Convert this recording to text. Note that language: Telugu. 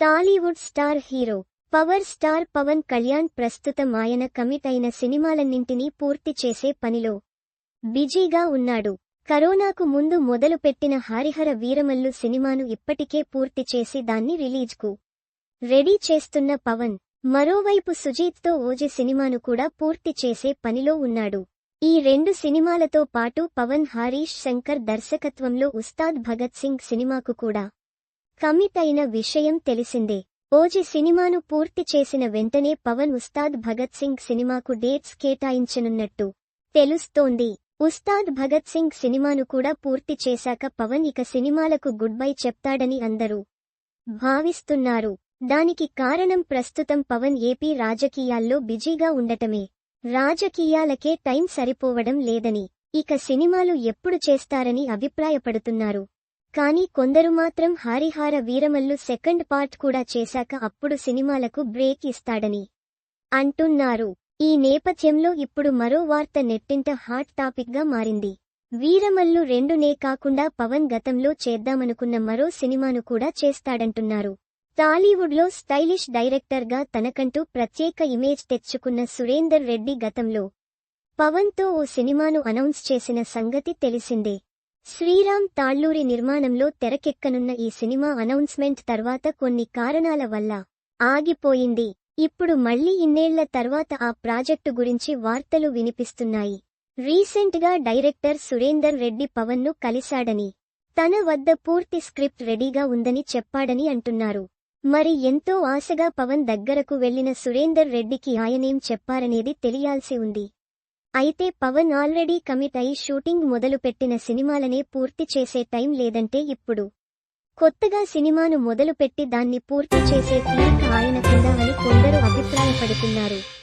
Tollywood star hero power star Pawan Kalyan ప్రస్తుతం ఆయన కమిట్ అయిన సినిమాలన్నింటినీ పూర్తి చేసే పనిలో. బిజీగా ఉన్నాడు. కరోనాకు ముందు మొదలుపెట్టిన హరిహర వీరమల్లు సినిమాను ఇప్పటికే పూర్తి చేసి దాన్ని రిలీజ్కు రెడీ చేస్తున్న పవన్ మరోవైపు సుజీత్తో ఓజి సినిమాను కూడా పూర్తి చేసే పనిలో ఉన్నాడు. ఈ రెండు సినిమాలతో పాటు పవన్ హరీష్ శంకర్ దర్శకత్వంలో ఉస్తాద్ భగత్ సింగ్ సినిమాకు కూడా కమిట్ అయిన విషయం తెలిసిందే. ఓజి సినిమాను పూర్తి చేసిన వెంటనే పవన్ ఉస్తాద్ భగత్ సింగ్ సినిమాకు డేట్స్ కేటాయించనున్నట్టు తెలుస్తోంది. ఉస్తాద్ భగత్ సింగ్ సినిమాను కూడా పూర్తి చేశాక పవన్ ఇక సినిమాలకు గుడ్ బై చెప్తాడని అందరూ భావిస్తున్నారు. దానికి కారణం ప్రస్తుతం పవన్ ఏపీ రాజకీయాల్లో బిజీగా ఉండటమే. రాజకీయాలకే టైం సరిపోవడం లేదని ఇక సినిమాలు ఎప్పుడు చేస్తారని అభిప్రాయపడుతున్నారు. కానీ కొందరు మాత్రం హారిహార వీరమల్లు సెకండ్ పార్ట్ కూడా చేశాక అప్పుడు సినిమాలకు బ్రేక్ ఇస్తాడని అంటున్నారు. ఈ నేపథ్యంలో ఇప్పుడు మరో వార్త నెట్టింట హాట్ టాపిక్గా మారింది. వీరమల్లు రెండునే కాకుండా పవన్ గతంలో చేద్దామనుకున్న మరో సినిమాను కూడా చేస్తాడంటున్నారు. టాలీవుడ్లో స్టైలిష్ డైరెక్టర్గా తనకంటూ ప్రత్యేక ఇమేజ్ తెచ్చుకున్న సురేందర్ రెడ్డి గతంలో పవన్తో ఓ సినిమాను అనౌన్స్ చేసిన సంగతి తెలిసిందే. శ్రీరామ్ తాళ్ళూరి నిర్మాణంలో తెరకెక్కనున్న ఈ సినిమా అనౌన్స్మెంట్ తర్వాత కొన్ని కారణాల వల్ల ఆగిపోయింది. ఇప్పుడు మళ్ళీ ఇన్నేళ్ళ తర్వాత ఆ ప్రాజెక్టు గురించి వార్తలు వినిపిస్తున్నాయి. రీసెంట్గా డైరెక్టర్ సురేందర్ రెడ్డి పవన్ను కలిశాడని తన వద్ద పూర్తి స్క్రిప్ట్ రెడీగా ఉందని చెప్పాడని అంటున్నారు. మరి ఎంతో ఆశగా పవన్ దగ్గరకు వెళ్ళిన సురేందర్ రెడ్డికి ఆయనేం చెప్పారనేది తెలియాల్సి ఉంది. అయితే పవన్ ఆల్రెడీ కమిట్ అయి షూటింగ్ మొదలుపెట్టిన సినిమాలనే పూర్తి చేసే టైం లేదంటే ఇప్పుడు. కొత్తగా సినిమాను మొదలుపెట్టి దాన్ని పూర్తి చేసే తీరిక ఆయనకుందా అని కొందరు అభిప్రాయపడుతున్నారు.